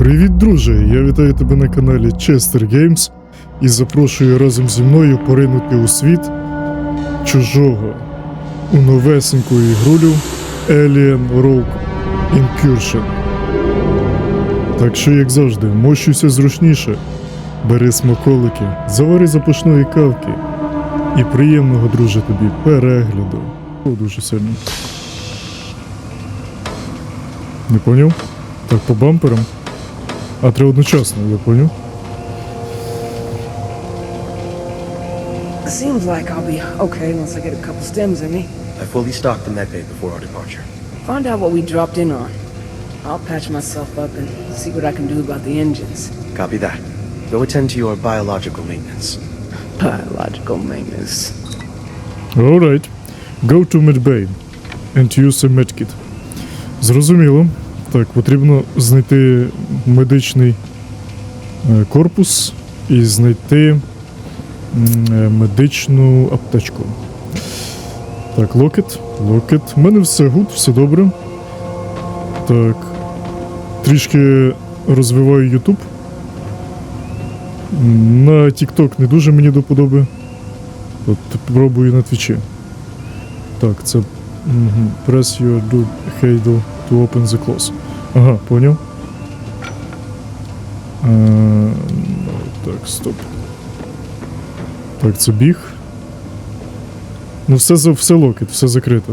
Привіт, друже! Я вітаю тебе на каналі Chester Games і запрошую разом зі мною поринути у світ чужого у новесеньку ігрулю Alien Rogue Incursion. Так що, як завжди, мощуйся зручніше, бери смаколики, завари запашної кавки і приємного, друже, тобі перегляду. О, дуже сильно. Не поняв? Так, по бамперам. А три одночасно, я поняв. Seems like I'll be okay once I get a couple stems in me. I fully stocked the medbay before our departure. Find out what we dropped in on. I'll patch myself up and see what I can do about the engines. Copy that. Go attend to your biological maintenance. Biological maintenance. Alright. Go to medbay and use a medkit. Зрозуміло. Так, потрібно знайти медичний е, корпус і знайти е, медичну аптечку. Так, локет. Локет. У мене все гуд, все добре. Так. Трішки розвиваю YouTube. На TikTok не дуже мені до подоби. От пробую на твічі. Так, це. Press your do handle to open the close. Ага, поняв. Е, так, стоп. Так, це біг. Ну, все, все локет, все закрито.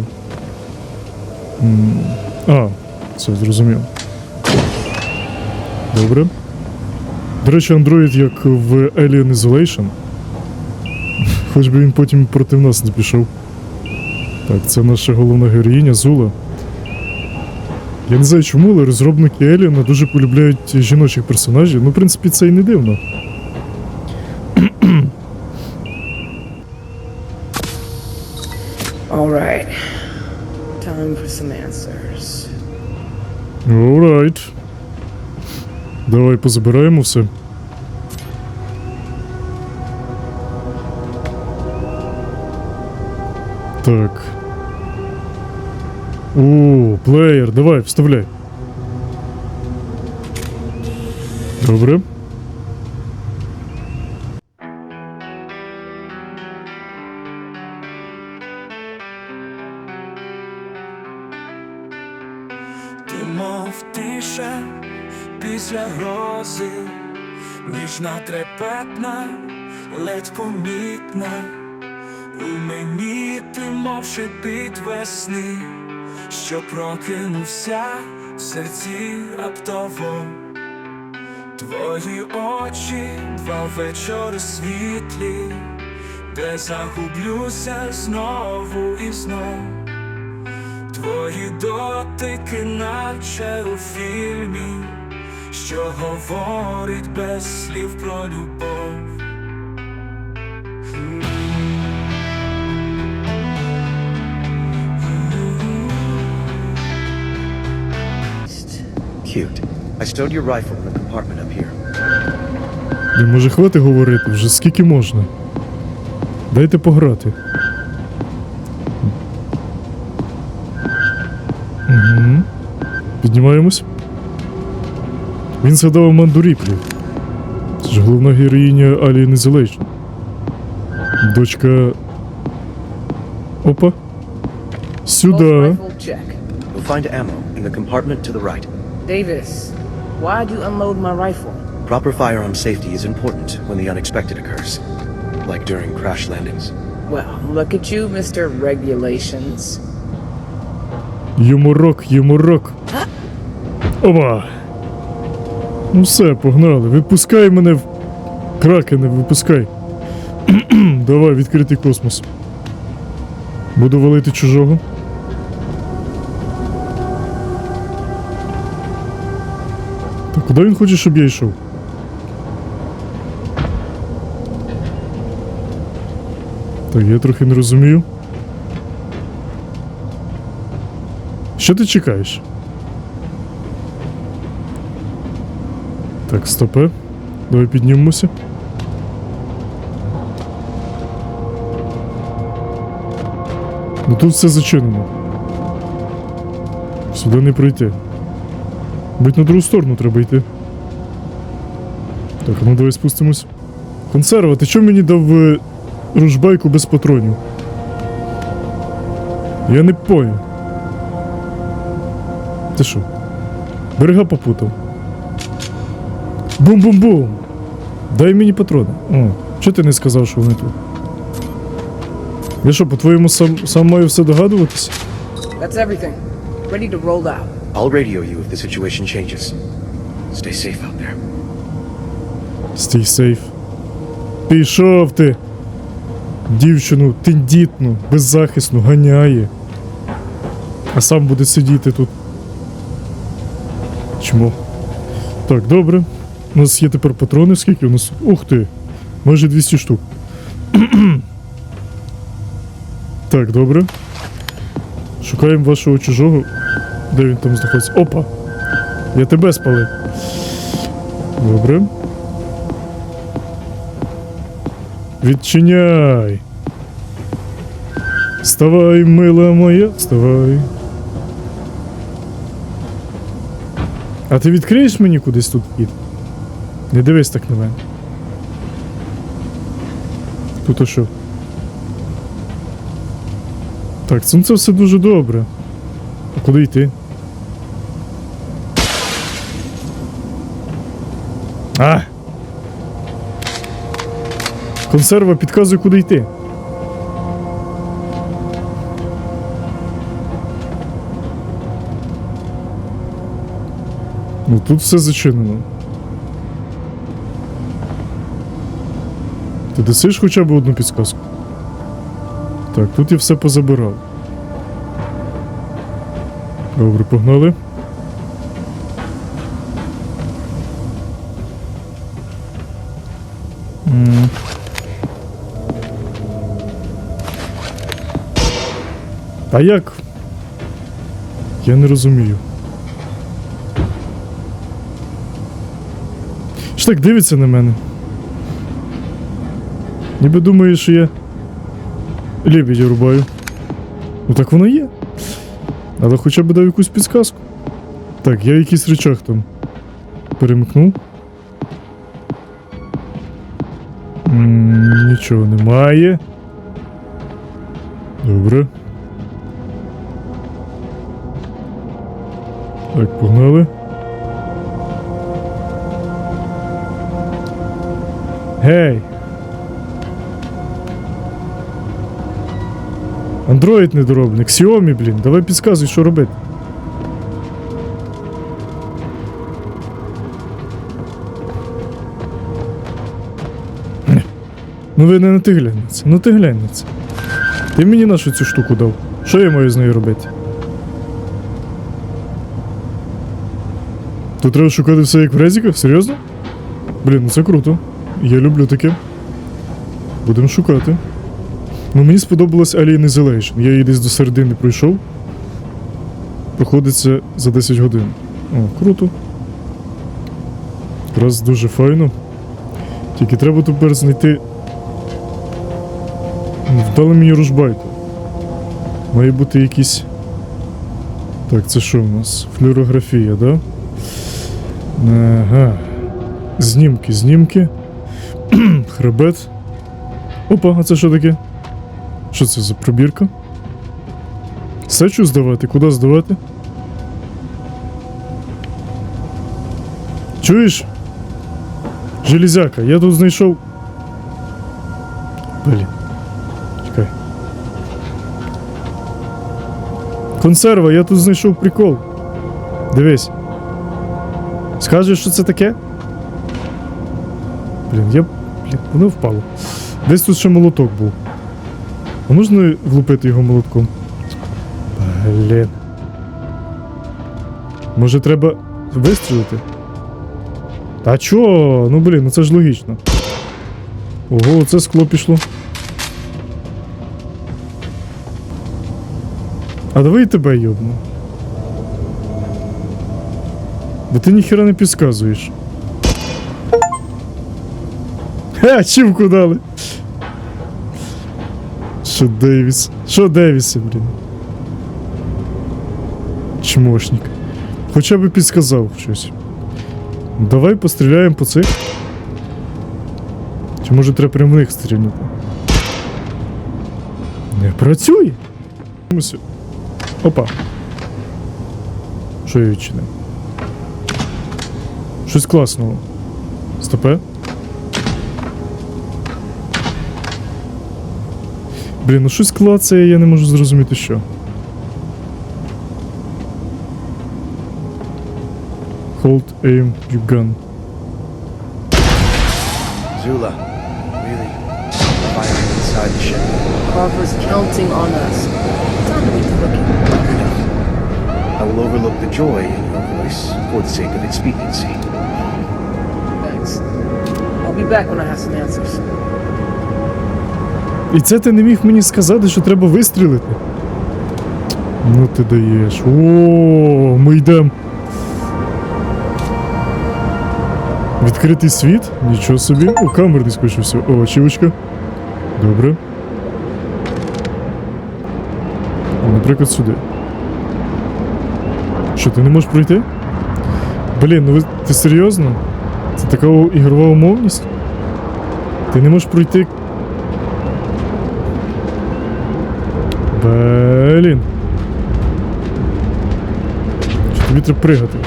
А, все, зрозумів. Добре. До речі, Android як в Alien Isolation. Хоч би він потім проти нас не пішов. Так, це наша головна героїня Зула. Я не знаю чому, але розробники Еліана дуже полюбляють жіночих персонажів. Ну, в принципі, це і не дивно. All right. Time for some answers. Alright. Давай позабираємо все. Так. О, плеєр, давай, вставляй. Добре. Ти мов тиша після грози, ніжна трепетна, ледь помітна. У мені ти мов шипить весни, що прокинувся в серці раптово. Твої очі, два вечори світлі, де загублюся знову і знов. Твої дотики, наче у фільмі, що говорить без слів про любов. Cute. I stowed your rifle in the compartment up here. Не може хвати говорити, вже скільки можна. Дайте пограти. Угу. Піднімаємось. Він згадав Аманду Ріплі. Це ж головна героїня Alien Isolation. Дочка. Опа. You'll find ammo in the compartment to the right. Davis, why'd you unload my rifle? Proper firearm safety is important when the unexpected occurs, like during crash landings. Well, look at you, Mr. Regulations. Юморок, юморок. Ова. Ну все, погнали. Випускай мене в. Кракене, випускай. Давай, відкритий космос. Буду валити чужого. Куди він хоче, щоб я йшов? Так, я трохи не розумію. Що ти чекаєш? Так, стопе. Давай піднімемося. Ну тут все зачинено. Сюди не пройти. Будь на другу сторону треба йти. Так, ну давай спустимось. Консерва, ти чого мені дав е, ружбайку без патронів? Я не понял. Ти що? Берега попутав. Бум-бум-бум! Дай мені патрони. О, чого ти не сказав, що вони тут? Я що, по-твоєму, сам, сам маю все догадуватися? That's everything. Ready to roll out. I'll radio you if the situation changes. Stay safe out there. Стій сейф. Пішов ти. Дівчину тендітну, беззахисну ганяє. А сам буде сидіти тут. Чому? Так, добре. У нас є тепер патрони. Скільки у нас? Ух ти! Майже 200 штук. так, добре. Шукаємо вашого чужого. Де він там знаходиться? Опа! Я тебе спалив. Добре. Відчиняй. Вставай, мила моя, вставай. А ти відкриєш мені кудись тут вхід? Не дивись так на мене. Тут а що? Так, це, все дуже добре. Куди йти? А! Консерва підказує, куди йти. Ну тут все зачинено. Ти дасиш хоча б одну підсказку? Так, тут я все позабирав. Добре, погнали. А як? Я не розумію. Що так дивиться на мене? Ніби думає, що я лебедя рубаю. Ну так воно є. Але хоча б дав якусь підсказку. Так, я якийсь речах там перемкнув. М, Нічого немає. Добре. Так, погнали. Гей! Андроїд недоробник, Xiaomi, блін, давай підказуй, що робити. Ну ви не на ти це. Ну ти це. Ти мені нашу цю штуку дав. Що я маю з нею робити? Тут треба шукати все як в резиках? Серйозно? Блін, ну це круто. Я люблю таке. Будемо шукати. Ну мені сподобалась Alien Isolation. Я її десь до середини пройшов. Проходиться за 10 годин. О, круто. Якраз дуже файно. Тільки треба тепер знайти. Вдали мені ружбайку. Має бути якийсь. Так, це що у нас? Флюорографія, да? Ага. Знімки, знімки. Хребет. Опа, а це що таке? Що це за пробірка? Сечу здавати? Куди здавати? Чуєш? Железяка, я тут знайшов. Блін. Чекай. Консерва, я тут знайшов прикол. Дивись. Скажеш, що це таке? Блін, я. Блін, воно впало. Десь тут ще молоток був. А можна влупити його молотком? Блін. Може треба вистрілити? Та чо? Ну блін, ну це ж логічно. Ого, це скло пішло. А давай і тебе йобну. Бо ти ніхіра не підказуєш. Ха, чівку дали. Що Дейвіс? Що Дейвіс, блін? Чмошник. Хоча б підсказав щось. Давай постріляємо по цих. Чи може треба прямо в них стрільнути? Не працює. Опа. Що я відчинив? Щось класного. Стопе. Блін, ну щось клацає, я не можу зрозуміти що. Hold aim your gun. Zula, really? Firing inside the ship? Carver's counting on us. Time to be looking. I will overlook the joy in your voice for the sake of expediency. Thanks. I'll be back when I have some answers. І це ти не міг мені сказати, що треба вистрілити. Ну ти даєш. О, ми йдемо. Відкритий світ? Нічого собі. О, камерний скоріше все. О, очівочка. Добре. Наприклад, сюди. Що, ти не можеш пройти? Блін, ну ви, ти серйозно? Це така ігрова умовність? Ти не можеш пройти Блін. Тобі треба пригати?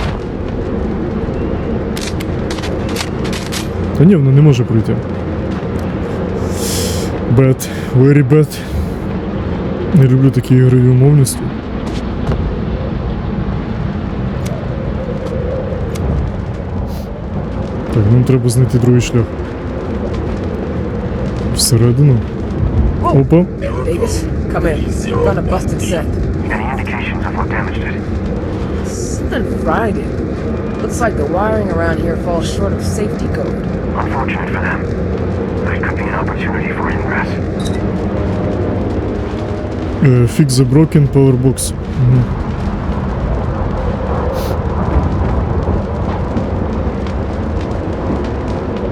Та ні, воно не може пройти. Bad, very bad. Не люблю такі ігрові умовності. Так, нам треба знайти другий шлях. Всередину. Опа. Davis, come in. Found a busted set. Any indications of what damaged it? Something fried it. Looks like the wiring around here falls short of safety code. Unfortunate for them. But it could be an opportunity for ingress. Е, Fix the broken power box. Мгм.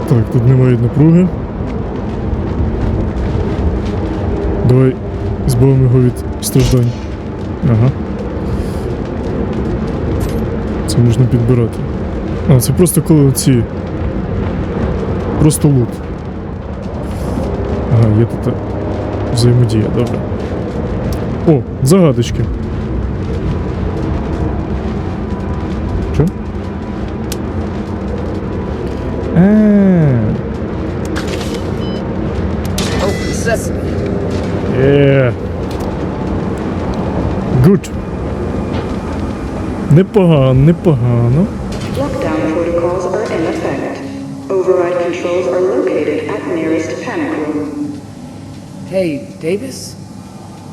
Так, тут немає напруги. Давай збавимо його від страждань. Ага. Це можна підбирати. А, це просто коли ці. Просто лут. Ага, є тут взаємодія, добре. О, загадочки. Непогано, непогано. Lockdown protocols are in effect. Override controls are located at nearest panic room. Hey, Davis?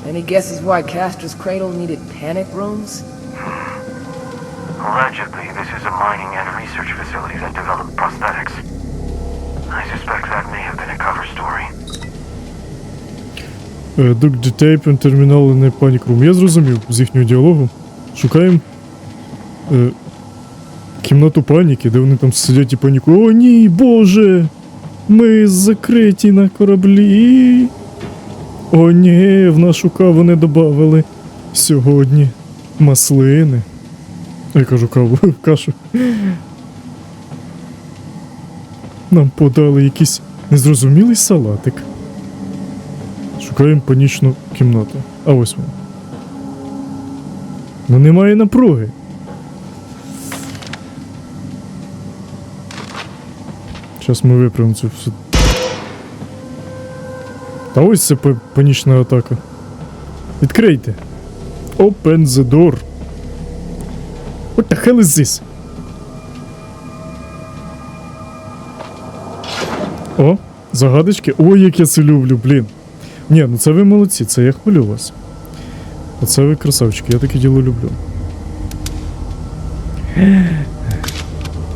Any guesses why Castor's Cradle needed panic rooms? Allegedly, this is a mining and research facility that developed prosthetics. I suspect that may have been a cover story. Е, Дук Дітейп, термінал не панік рум. Я зрозумів з їхнього діалогу. Шукаємо е, кімнату паніки, де вони там сидять і панікують. О, ні, Боже! Ми закриті на кораблі. О, ні, в нашу каву не додавали сьогодні маслини. Я кажу каву, кашу. Нам подали якийсь незрозумілий салатик. Шукаємо панічну кімнату. А ось вона. Ну немає напруги. Зараз ми виправимо цю всю. Та ось це панічна атака. Відкрийте. Open the door. What the hell is this? О, загадочки. Ой, як я це люблю, блін. Ні, ну це ви молодці, це я хвалю вас. Оце ви красавчики, я таке діло люблю.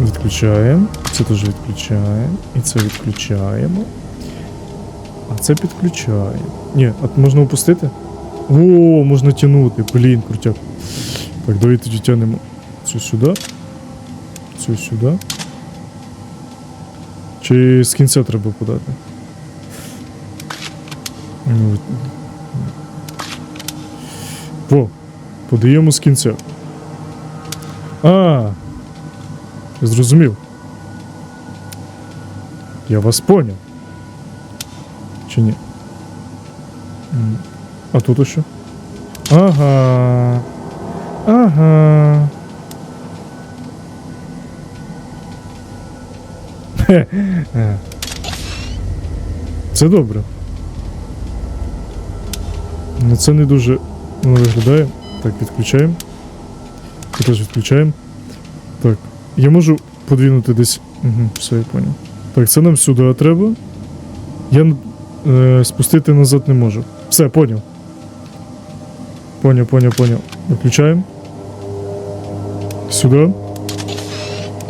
Відключаємо. Це теж відключаємо. І це відключаємо. А це підключаємо. Ні, а можна опустити? О, можна тягнути. Блін, крутяк. Так, давай тоді тягнемо цю сюди. Цю сюди. Чи з кінця треба подати? Ну, Во, подаємо з кінця. А. Зрозумів. Я вас поняв. Чи ні? А тут що? Ага. Ага. Це добре. Ну це не дуже воно виглядає. Так, відключаємо. Це теж відключаємо. Я можу подвинути десь. Угу, все, я понял. Так, це нам сюди треба. Я е, спустити назад не можу. Все, поняв. Поняв, поняв, поняв. Виключаємо. Сюди.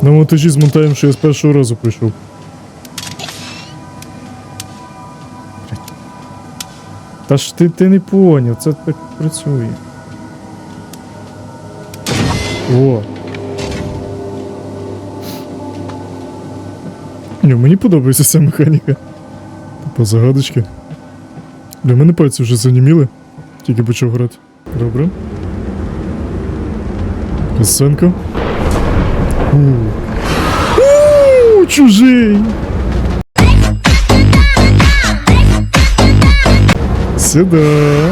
На монтажі змонтаємо, що я з першого разу прийшов. Та ж ти, ти не поняв, це так працює. О. Ні, мені подобається ця механіка. Типа загадочки. Для мене пальці вже заніміли. Тільки почав грати. Добре. Касценка. У. У, чужий! Сюда.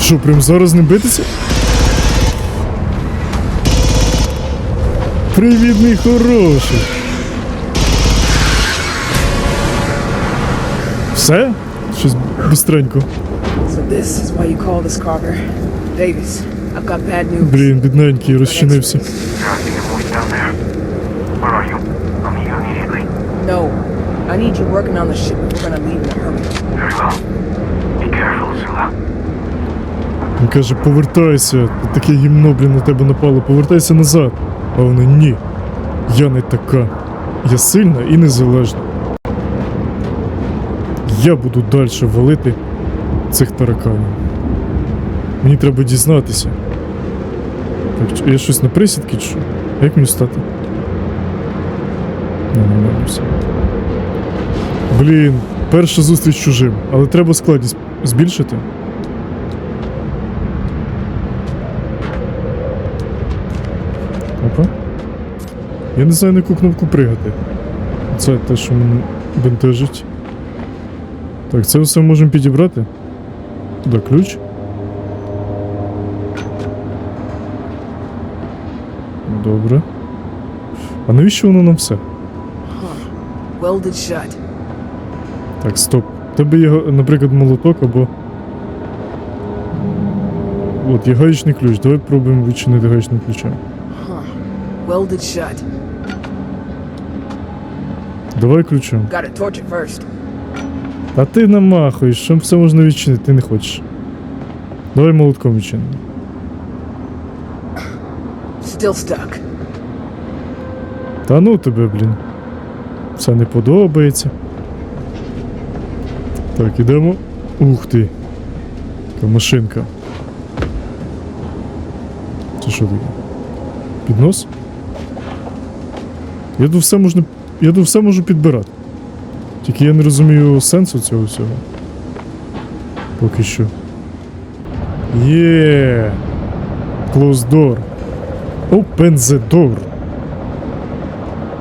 Що, прям зараз не битися? There. Where are you? I'll meet you immediately. No, I need you working on the ship if we're gonna leave in a hurry. Very well. Be careful, Zula. Він каже, повертайся, таке гімно, блін, на тебе напало, повертайся назад. А вона ні. Я не така. Я сильна і незалежна. Я буду далі валити цих тараканів. Мені треба дізнатися. Так, я щось на присідки чи? Як мені стати? Нормально все. Блін, перша зустріч чужим, але треба складність збільшити. Опа. Я не знаю на яку кнопку пригати. Це те, що мене бентежить. Так, це все можемо підібрати. Туди ключ. Добре. А навіщо воно нам все? Так, стоп. Тебе є, наприклад, молоток або. От, є гаєчний ключ. Давай пробуємо відчинити гаєчним ключем. Welded shut. Давай ключом. А ти намахуєш, що все можна відчинити, ти не хочеш. Давай молотком відчинимо. Still stuck. Та ну тебе, блін. Все не подобається. Так, ідемо. Ух ти. Така машинка. Це що таке? Піднос? Я тут все можна. Я тут все можу підбирати. Тільки я не розумію сенсу цього всього. Поки що. Є. Close door. Open the door.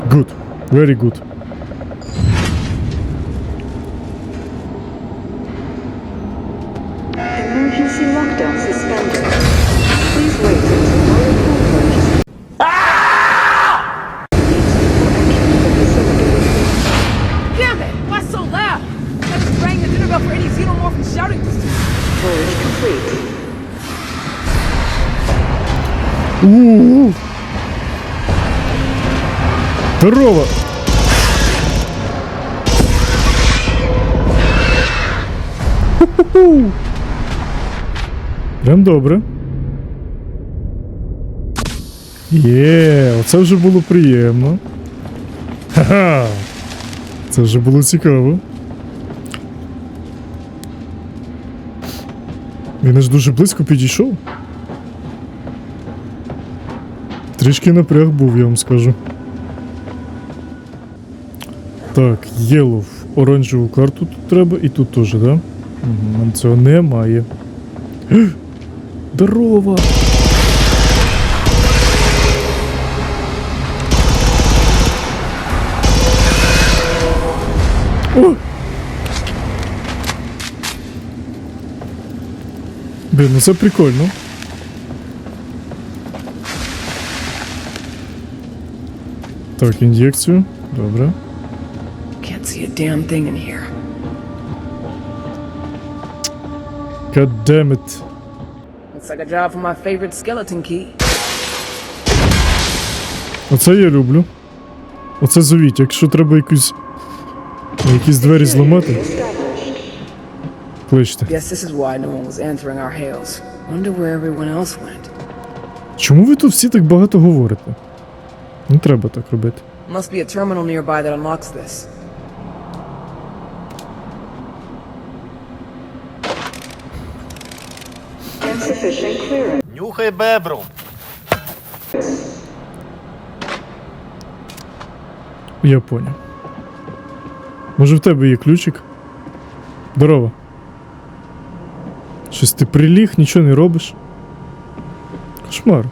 Good. Very good. Storage complete. У-у-у. Здорово! Прям добре. Є, оце вже було приємно. Ха-ха! Це вже було цікаво. Він аж дуже близько підійшов. Трішки напряг був, я вам скажу. Так, єлов. Оранжеву карту тут треба і тут теж, да? Нам цього немає. Здорово! О! Блін, ну це прикольно. Так, ін'єкцію. Добре. Can't see a damn thing in here. God damn it. Looks like a job for my favorite skeleton key. Оце я люблю. Оце зовіть, якщо треба якусь. Якісь двері зламати. Кличте. Guess this is why no one was answering our hails. Wonder where everyone else went. Чому ви тут всі так багато говорите? Не треба так робити. Must be a terminal nearby that unlocks this. Нюхай бебру. Я поняв. Може в тебе є ключик? Здорово. Щось ти приліг, нічого не робиш. Кошмар.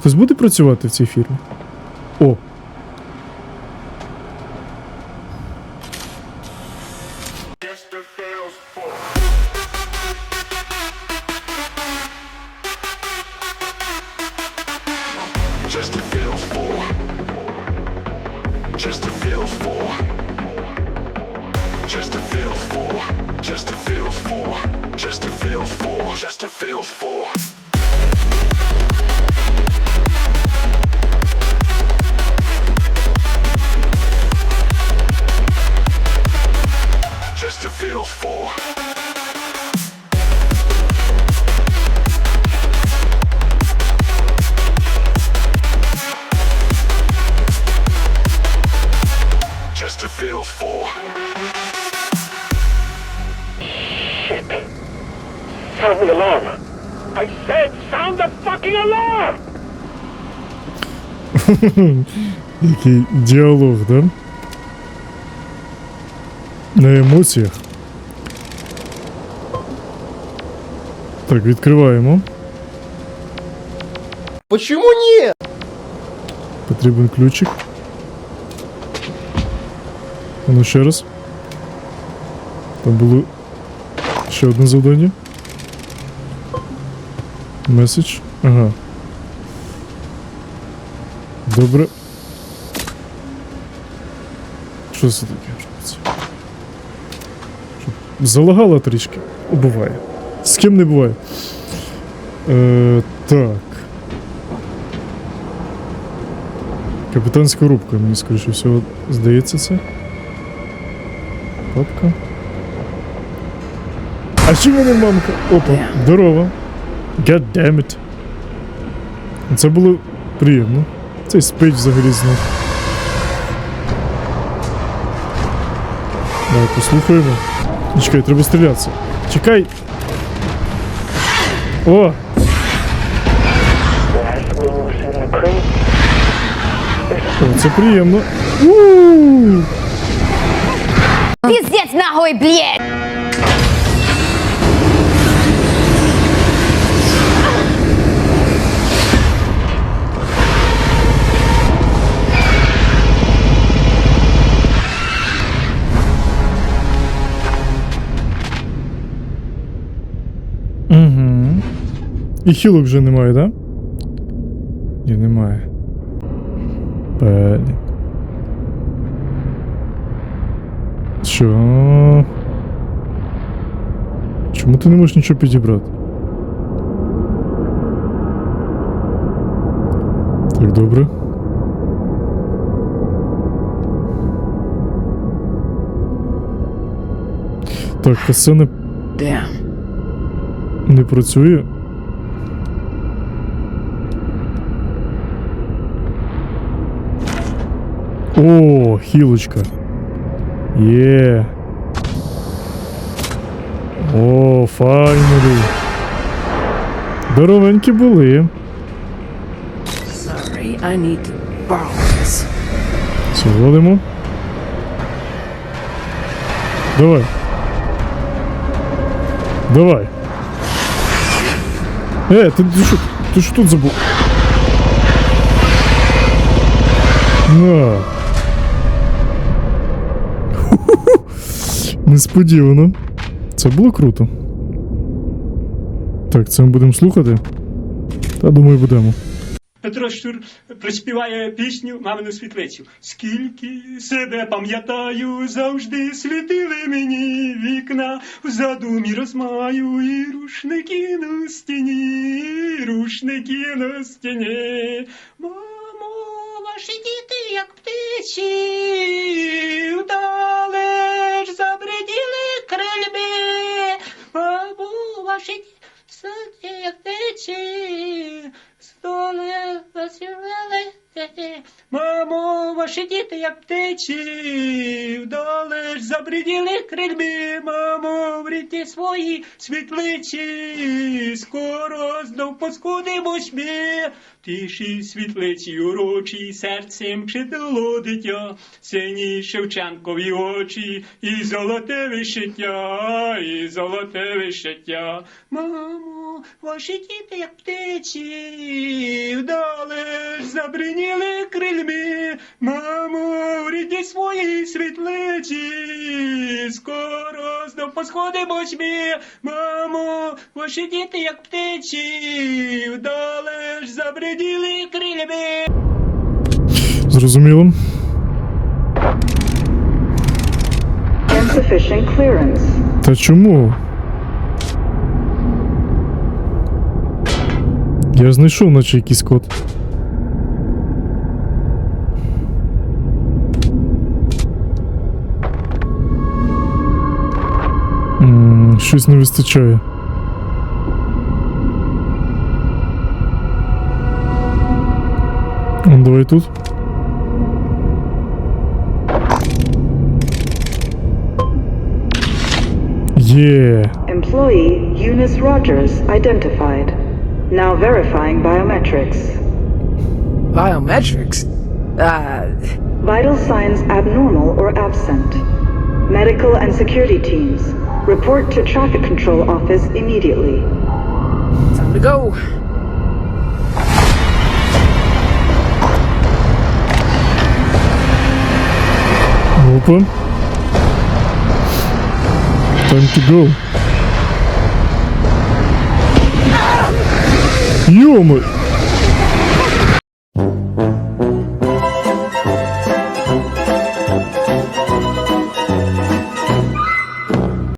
Хтось буде працювати в цій фірмі? Який діалог, да? На емоціях. Так, відкриваємо. Почему ні? Потрібен ключик. А ну ще раз. Там було ще одне завдання. Меседж. Ага. Добре. Що це таке? Що, трішки. О, Буває. З ким не буває. Е, так. Капітанська рубка, мені скоріше всього здається це. Папка. А чи мене мамка? Опа, здорово. God damn it. Це було приємно. Цей спить взагалі знов. Давай послухаємо. Ну, Чекай, треба стрілятися. Чекай. О! О, це приємно. У-у-у! Пиздец нахуй, блядь! І хілок вже немає, да? Ні, немає. Блін. Що? Чому ти не можеш нічого підібрати? Так, добре. Так, це не, не працює. О, хилочка. Е. О, файнері. Здоровенькі були. Sorry, I need Давай. Давай. Э, ты, ты, что, ты что тут забыл? На. Несподівано. Це було круто. Так, це ми будемо слухати? Та думаю, будемо. Петро Щур приспіває пісню Мамину світлицю. Скільки себе пам'ятаю, завжди світили мені вікна, в задумі розмаю і рушники на стіні, рушники на стіні. Мамо, ваші діти, як птичі, вдалеч забриділи крильби. Мамо, ваші діти, як засівали. Мамо, ваші діти, як птичі, вдалеч забриділи крильби, мамо, в ріті свої світличі, скоро знов поскудимось ми. Тиші світлиці урочі, серцем читало дитя, сині Шевченкові очі, і золоте вишиття, і золоте вишиття. Мамо, ваші діти, як птичі, вдалеч забриніли крильми, мамо, в рідні своїй світличі, скоро знов посходимось ми, мамо, ваші діти, як птичі, вдалеч забриділи крильми. Зрозуміло. Та чому? Я знайшов наче якийсь код. Щось не вистачає. Ну, давай тут. Є. Employee Eunice Rogers identified. Now verifying biometrics. Biometrics? Uh. Vital signs abnormal or absent. Medical and security teams, report to traffic control office immediately. Time to go. Open. Time to go. Йома!